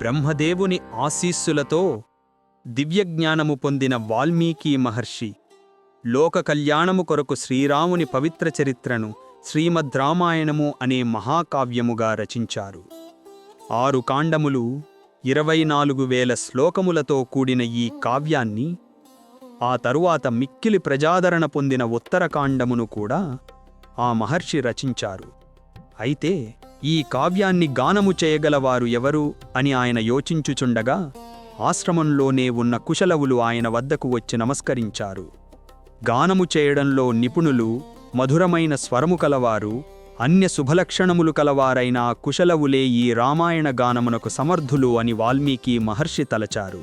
బ్రహ్మదేవుని ఆశీస్సులతో దివ్యజ్ఞానము పొందిన వాల్మీకి మహర్షి లోక కళ్యాణము కొరకు శ్రీరాముని పవిత్ర చరిత్రను శ్రీమద్ రామాయణము అనే మహాకావ్యముగా రచించారు. ఆరు కాండములు ఇరవై నాలుగు వేల శ్లోకములతో కూడిన ఈ కావ్యాన్ని ఆ తరువాత మిక్కిలి ప్రజాదరణ పొందిన ఉత్తరకాండమును కూడా ఆ మహర్షి రచించారు. అయితే ఈ కావ్యాన్ని గానము చేయగలవారు ఎవరు అని ఆయన యోచించుచుండగా ఆశ్రమంలోనే ఉన్న కుశలవులు ఆయన వద్దకు వచ్చి నమస్కరించారు. గానము చేయడంలో నిపుణులు మధురమైన స్వరము కలవారు అన్య శుభలక్షణములు కలవారైన కుశలవులే ఈ రామాయణ గానమునకు సమర్థులు అని వాల్మీకి మహర్షి తలచారు.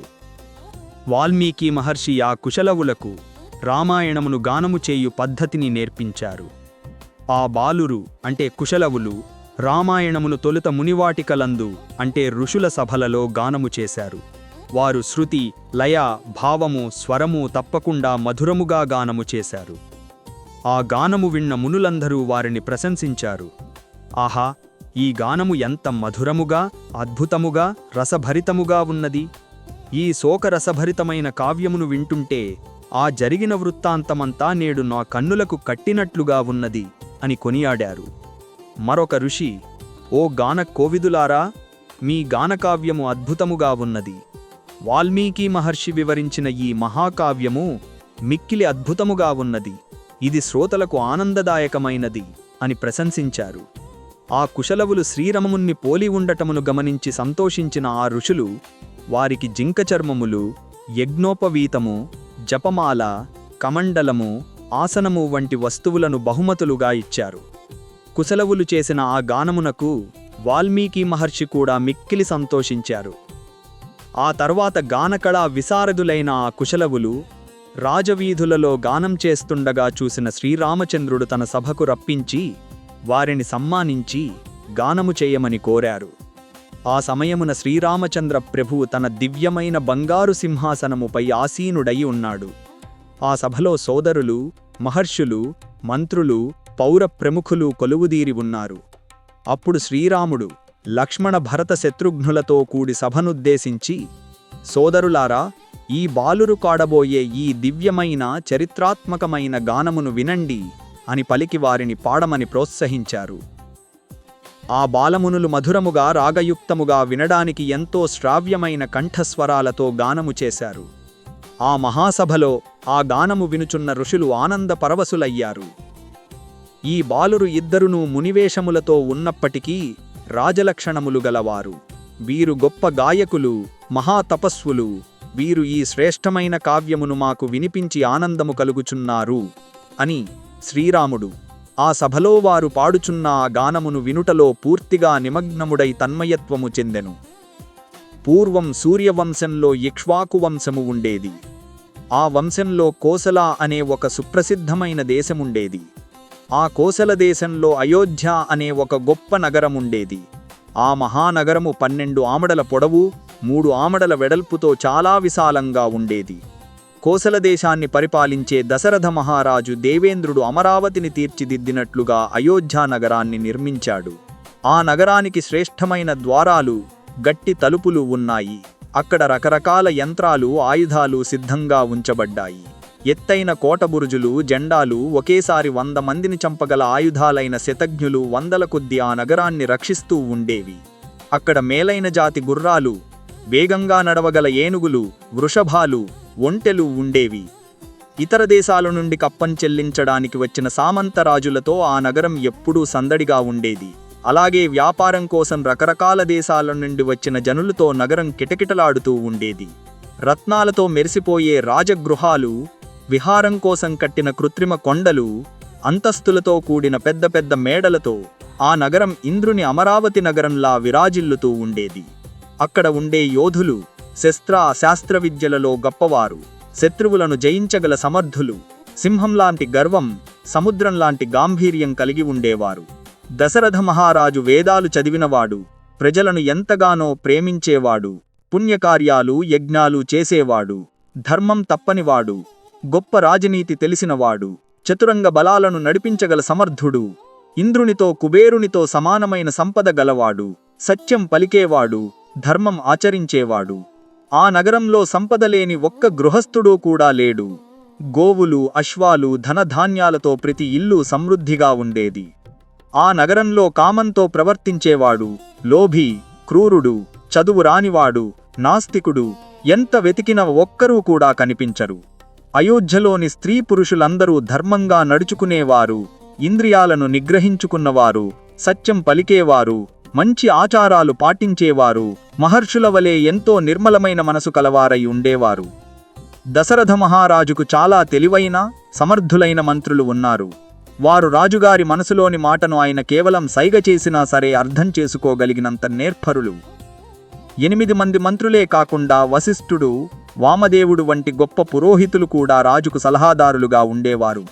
వాల్మీకి మహర్షి ఆ కుశలవులకు రామాయణమును గానము చేయు పద్ధతిని నేర్పించారు. ఆ బాలురు అంటే కుశలవులు రామాయణమును తొలుత మునివాటికలందు అంటే ఋషుల సభలలో గానము చేశారు. వారు శృతి లయ భావము స్వరము తప్పకుండా మధురముగా గానము చేశారు. ఆ గానము విన్న మునులందరూ వారిని ప్రశంసించారు. ఆహా ఈ గానము ఎంత మధురముగా అద్భుతముగా రసభరితముగా ఉన్నది! ఈ శోకరసభరితమైన కావ్యమును వింటుంటే ఆ జరిగిన వృత్తాంతమంతా నేడు నా కన్నులకు కట్టినట్లుగా ఉన్నది అని కొనియాడారు. మరొక ఋషి ఓ గాన కోవిదులారా మీ గానకావ్యము అద్భుతముగా ఉన్నది. వాల్మీకి మహర్షి వివరించిన ఈ మహాకావ్యము మిక్కిలి అద్భుతముగా ఉన్నది. ఇది శ్రోతలకు ఆనందదాయకమైనది అని ప్రశంసించారు. ఆ కుశలవులు శ్రీరమముణ్ణి పోలి ఉండటమును గమనించి సంతోషించిన ఆ ఋషులు వారికి జింక చర్మములు యజ్ఞోపవీతము జపమాల కమండలము ఆసనము వంటి వస్తువులను బహుమతులుగా ఇచ్చారు. కుశలవులు చేసిన ఆ గానమునకు వాల్మీకి మహర్షి కూడా మిక్కిలి సంతోషించారు. ఆ తర్వాత గానకళా విశారదులైన ఆ కుశలవులు రాజవీధులలో గానం చేస్తుండగా చూసిన శ్రీరామచంద్రుడు తన సభకు రప్పించి వారిని సమ్మానించి గానము చేయమని కోరారు. ఆ సమయమున శ్రీరామచంద్ర ప్రభువు తన దివ్యమైన బంగారు సింహాసనముపై ఆసీనుడై ఉన్నాడు. ఆ సభలో సోదరులు మహర్షులు మంత్రులు పౌర ప్రముఖులు కొలువుదీరి ఉన్నారు. అప్పుడు శ్రీరాముడు లక్ష్మణ భరత శత్రుఘ్నులతో కూడి సభనుద్దేశించి సోదరులారా ఈ బాలురు కాడబోయే ఈ దివ్యమైన చరిత్రాత్మకమైన గానమును వినండి అని పలికి వారిని పాడమని ప్రోత్సహించారు. ఆ బాలమునులు మధురముగా రాగయుక్తముగా వినడానికి ఎంతో శ్రావ్యమైన కంఠస్వరాలతో గానము చేశారు. ఆ మహాసభలో ఆ గానము వినుచున్న ఋషులు ఆనంద పరవశులయ్యారు. ఈ బాలురు ఇద్దరునూ మునివేషములతో ఉన్నప్పటికీ రాజలక్షణములు గలవారు. వీరు గొప్ప గాయకులు మహాతపస్వులు వీరు ఈ శ్రేష్టమైన కావ్యమును మాకు వినిపించి ఆనందము కలుగుచున్నారు అని శ్రీరాముడు. ఆ సభలో వారు పాడుచున్న ఆ గానమును వినుటలో పూర్తిగా నిమగ్నముడై తన్మయత్వము చెందెను. పూర్వం సూర్యవంశంలో ఇక్ష్వాకు వంశము ఉండేది. ఆ వంశంలో కోసల అనే ఒక సుప్రసిద్ధమైన దేశముండేది. ఆ కోసల దేశంలో అయోధ్య అనే ఒక గొప్ప నగరముండేది. ఆ మహానగరము పన్నెండు ఆమడల పొడవు మూడు ఆమడల వెడల్పుతో చాలా విశాలంగా ఉండేది. కోసల దేశాన్ని పరిపాలించే దశరథ మహారాజు దేవేంద్రుడు అమరావతిని తీర్చిదిద్దినట్లుగా అయోధ్య నగరాన్ని నిర్మించాడు. ఆ నగరానికి శ్రేష్టమైన ద్వారాలు గట్టి తలుపులు ఉన్నాయి. అక్కడ రకరకాల యంత్రాలు ఆయుధాలు సిద్ధంగా ఉంచబడ్డాయి. ఎత్తైన కోటబురుజులు జెండాలు ఒకేసారి వంద మందిని చంపగల ఆయుధాలైన శతజ్ఞులు వందల కొద్ది ఆ నగరాన్ని రక్షిస్తూ ఉండేవి. అక్కడ మేలైన జాతి గుర్రాలు వేగంగా నడవగల ఏనుగులు వృషభాలు ఒంటెలు ఉండేవి. ఇతర దేశాల నుండి కప్పం చెల్లించడానికి వచ్చిన సామంతరాజులతో ఆ నగరం ఎప్పుడూ సందడిగా ఉండేది. అలాగే వ్యాపారం కోసం రకరకాల దేశాల నుండి వచ్చిన జనులతో నగరం కిటకిటలాడుతూ ఉండేది. రత్నాలతో మెరిసిపోయే రాజగృహాలు విహారం కోసం కట్టిన కృత్రిమ కొండలు అంతస్తులతో కూడిన పెద్ద పెద్ద మేడలతో ఆ నగరం ఇంద్రుని అమరావతి నగరంలా విరాజిల్లుతూ ఉండేది. అక్కడ ఉండే యోధులు శస్త్ర శాస్త్ర విద్యలలో గొప్పవారు శత్రువులను జయించగల సమర్థులు సింహంలాంటి గర్వం సముద్రంలాంటి గాంభీర్యం కలిగి ఉండేవారు. దశరథ మహారాజు వేదాలు చదివినవాడు ప్రజలను ఎంతగానో ప్రేమించేవాడు పుణ్యకార్యాలు యజ్ఞాలు చేసేవాడు ధర్మం తప్పనివాడు గొప్ప రాజనీతి తెలిసినవాడు చతురంగ బలాలను నడిపించగల సమర్థుడు ఇంద్రునితో కుబేరునితో సమానమైన సంపద గలవాడు సత్యం పలికేవాడు ధర్మం ఆచరించేవాడు. ఆ నగరంలో సంపదలేని ఒక్క గృహస్థుడు కూడా లేడు. గోవులు అశ్వాలు ధనధాన్యాలతో ప్రతి ఇల్లు సమృద్ధిగా ఉండేది. ఆ నగరంలో కామంతో ప్రవర్తించేవాడు లోభి క్రూరుడు చదువు రానివాడు నాస్తికుడు ఎంత వెతికిన ఒక్కరూ కూడా కనిపించరు. అయోధ్యలోని స్త్రీ పురుషులందరూ ధర్మంగా నడుచుకునేవారు ఇంద్రియాలను నిగ్రహించుకున్నవారు సత్యం పలికేవారు మంచి ఆచారాలు పాటించేవారు మహర్షుల వలె ఎంతో నిర్మలమైన మనసు కలవారై ఉండేవారు. దశరథ మహారాజుకు చాలా తెలివైన సమర్థులైన మంత్రులు ఉన్నారు. వారు రాజుగారి మనసులోని మాటను ఆయన కేవలం సైగ చేసినా సరే అర్థం చేసుకోగలిగినంత నేర్పరులు. ఎనిమిది మంది మంత్రులే కాకుండా వశిష్ఠుడు వామదేవుడు వంటి గొప్ప పురోహితులు కూడా రాజుకు సలహాదారులుగా ఉండేవారు.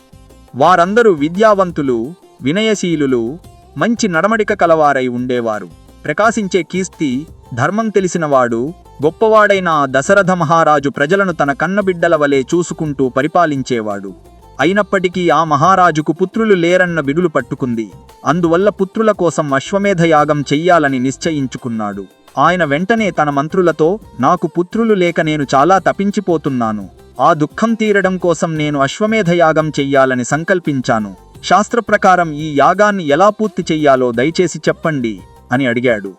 వారందరూ విద్యావంతులు వినయశీలులు మంచి నడమడిక కలవారై ఉండేవారు. ప్రకాశించే కీర్తి ధర్మం తెలిసినవాడు గొప్పవాడైన దశరథ మహారాజు ప్రజలను తన కన్నబిడ్డల వలె చూసుకుంటూ పరిపాలించేవాడు. అయినప్పటికీ ఆ మహారాజుకు పుత్రులు లేరన్న బిడులు పట్టుకుంది. అందువల్ల పుత్రుల కోసం అశ్వమేధ యాగం చెయ్యాలని నిశ్చయించుకున్నాడు. ఆయన వెంటనే తన మంత్రులతో నాకు పుత్రులు లేక నేను చాలా తపించిపోతున్నాను. ఆ దుఃఖం తీరడం కోసం నేను అశ్వమేధ యాగం చెయ్యాలని సంకల్పించాను. శాస్త్ర ప్రకారం ఈ యాగాన్ని ఎలా పూర్తి చెయ్యాలో దయచేసి చెప్పండి అని అడిగాడు.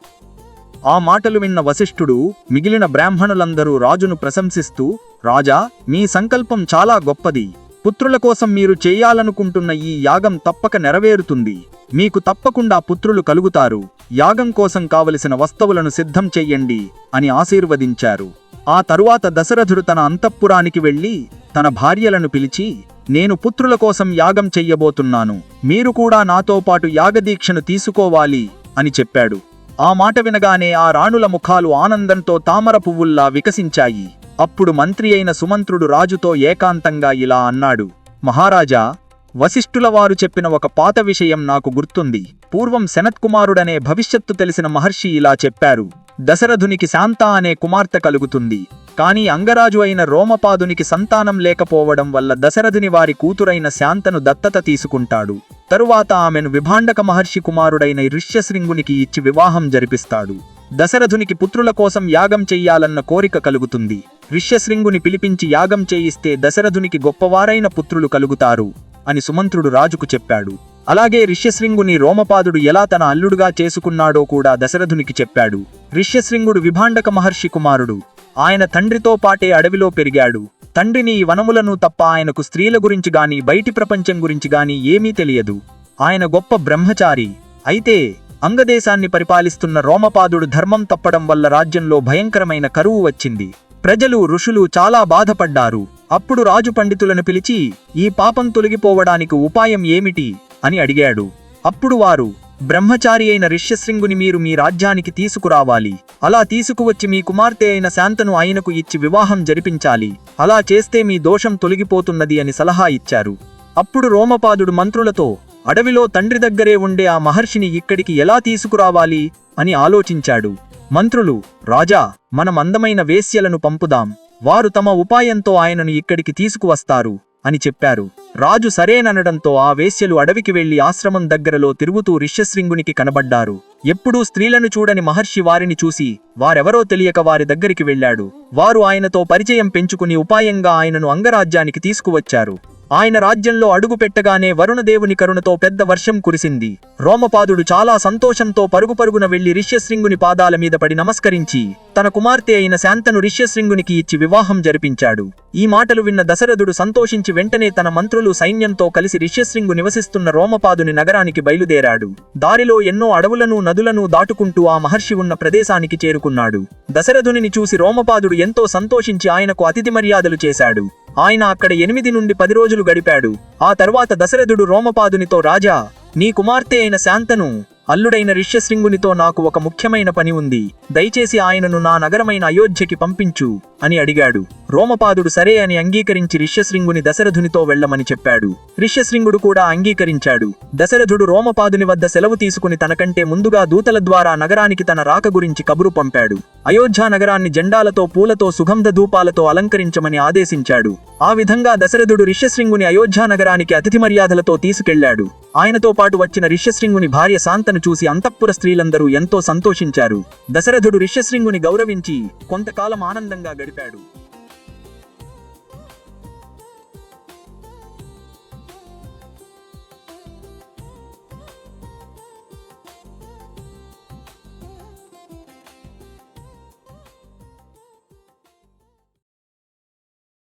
ఆ మాటలు విన్న వశిష్ఠుడు మిగిలిన బ్రాహ్మణులందరూ రాజును ప్రశంసిస్తూ రాజా మీ సంకల్పం చాలా గొప్పది. పుత్రుల కోసం మీరు చేయాలనుకుంటున్న ఈ యాగం తప్పక నెరవేరుతుంది. మీకు తప్పకుండా పుత్రులు కలుగుతారు. యాగం కోసం కావలసిన వస్తువులను సిద్ధం చెయ్యండి అని ఆశీర్వదించారు. ఆ తరువాత దశరథుడు తన అంతఃపురానికి వెళ్ళి తన భార్యలను పిలిచి నేను పుత్రుల కోసం యాగం చెయ్యబోతున్నాను. మీరు కూడా నాతో పాటు యాగదీక్షను తీసుకోవాలి అని చెప్పాడు. ఆ మాట వినగానే ఆ రాణుల ముఖాలు ఆనందంతో తామర పువ్వుల్లా వికసించాయి. అప్పుడు మంత్రి అయిన సుమంత్రుడు రాజుతో ఏకాంతంగా ఇలా అన్నాడు మహారాజా వశిష్ఠుల వారు చెప్పిన ఒక పాత విషయం నాకు గుర్తుంది. పూర్వం శనత్కుమారుడనే భవిష్యత్తు తెలిసిన మహర్షి ఇలా చెప్పారు దశరథునికి శాంత అనే కుమార్తె కలుగుతుంది. కాని అంగరాజు అయిన రోమపాదునికి సంతానం లేకపోవడం వల్ల దశరథుని వారి కూతురైన శాంతను దత్తత తీసుకుంటాడు. తరువాత ఆమెను విభాండక మహర్షి కుమారుడైన ఋష్యశృంగునికి ఇచ్చి వివాహం జరిపిస్తాడు. దశరథునికి పుత్రుల కోసం యాగం చెయ్యాలన్న కోరిక కలుగుతుంది. ఋష్యశృంగుని పిలిపించి యాగం చేయిస్తే దశరథునికి గొప్పవారైన పుత్రులు కలుగుతారు అని సుమంత్రుడు రాజుకు చెప్పాడు. అలాగే ఋష్యశృంగుని రోమపాదుడు ఎలా తన అల్లుడుగా చేసుకున్నాడో కూడా దశరథునికి చెప్పాడు. ఋష్యశృంగుడు విభాండక మహర్షి కుమారుడు. ఆయన తండ్రితో పాటే అడవిలో పెరిగాడు. తండ్రిని ఈ వనములను తప్ప ఆయనకు స్త్రీల గురించి గాని బయటి ప్రపంచం గురించి గాని ఏమీ తెలియదు. ఆయన గొప్ప బ్రహ్మచారి. అయితే అంగదేశాన్ని పరిపాలిస్తున్న రోమపాదుడు ధర్మం తప్పడం వల్ల రాజ్యంలో భయంకరమైన కరువు వచ్చింది. ప్రజలు ఋషులు చాలా బాధపడ్డారు. అప్పుడు రాజు పండితులను పిలిచి ఈ పాపం తొలగిపోవడానికి ఉపాయం ఏమిటి? అని అడిగాడు. అప్పుడు వారు బ్రహ్మచారి అయిన రిష్యశృంగుని మీరు మీ రాజ్యానికి తీసుకురావాలి. అలా తీసుకువచ్చి మీ కుమార్తె అయిన శాంతను ఆయనకు ఇచ్చి వివాహం జరిపించాలి. అలా చేస్తే మీ దోషం తొలగిపోతున్నది అని సలహా ఇచ్చారు. అప్పుడు రోమపాదుడు మంత్రులతో అడవిలో తండ్రి దగ్గరే ఉండే ఆ మహర్షిని ఇక్కడికి ఎలా తీసుకురావాలి? అని ఆలోచించాడు. మంత్రులు రాజా మనం అందమైన వేశ్యలను పంపుదాం. వారు తమ ఉపాయంతో ఆయనను ఇక్కడికి తీసుకువస్తారు అని చెప్పారు. రాజు సరేననడంతో ఆ వేశ్యలు అడవికి వెళ్ళి ఆశ్రమం దగ్గరలో తిరుగుతూ రిష్యశృంగునికి కనబడ్డారు. ఎప్పుడూ స్త్రీలను చూడని మహర్షి వారిని చూసి వారెవరో తెలియక వారి దగ్గరికి వెళ్ళాడు. వారు ఆయనతో పరిచయం పెంచుకుని ఉపాయంగా ఆయనను అంగరాజ్యానికి తీసుకువచ్చారు. ఆయన రాజ్యంలో అడుగు పెట్టగానే వరుణదేవుని కరుణతో పెద్ద వర్షం కురిసింది. రోమపాదుడు చాలా సంతోషంతో పరుగు పరుగున వెళ్ళి రిష్యశృంగుని పాదాల మీద పడి నమస్కరించి తన కుమార్తె అయిన శాంతను రిష్యశృంగునికి ఇచ్చి వివాహం జరిపించాడు. ఈ మాటలు విన్న దశరథుడు సంతోషించి వెంటనే తన మంత్రులు సైన్యంతో కలిసి రిష్యశృంగు నివసిస్తున్న రోమపాదుని నగరానికి బయలుదేరాడు. దారిలో ఎన్నో అడవులను నదులను దాటుకుంటూ ఆ మహర్షి ఉన్న ప్రదేశానికి చేరుకున్నాడు. దశరథునిని చూసి రోమపాదుడు ఎంతో సంతోషించి ఆయనకు అతిథి మర్యాదలు చేశాడు. ఆయన అక్కడ ఎనిమిది నుండి పది రోజులు గడిపాడు. ఆ తర్వాత దశరథుడు రోమపాదునితో రాజా నీ కుమార్తె అయిన శాంతను అల్లుడైన ఋష్యశృంగునితో నాకు ఒక ముఖ్యమైన పని ఉంది. దయచేసి ఆయనను నా నగరమైన అయోధ్యకి పంపించు అని అడిగాడు. రోమపాదుడు సరే అని అంగీకరించి ఋష్యశృంగుని దశరథునితో వెళ్ళమని చెప్పాడు. ఋష్యశృంగుడు కూడా అంగీకరించాడు. దశరథుడు రోమపాదుని వద్ద సెలవు తీసుకుని తనకంటే ముందుగా దూతల ద్వారా నగరానికి తన రాక గురించి కబురు పంపాడు. అయోధ్య నగరాన్ని జెండాలతో పూలతో సుగంధ ధూపాలతో అలంకరించమని ఆదేశించాడు. ఆ విధంగా దశరథుడు ఋష్యశృంగుని అయోధ్య నగరానికి అతిథి మర్యాదలతో తీసుకెళ్ళాడు. ఆయనతో పాటు వచ్చిన ఋష్యశృంగుని భార్య శాంతను కుమారులను చూసి అంతఃపుర స్త్రీలందరూ ఎంతో సంతోషించారు. దశరథుడు రిష్యశృంగుని గౌరవించి కొంతకాలం ఆనందంగా గడిపాడు.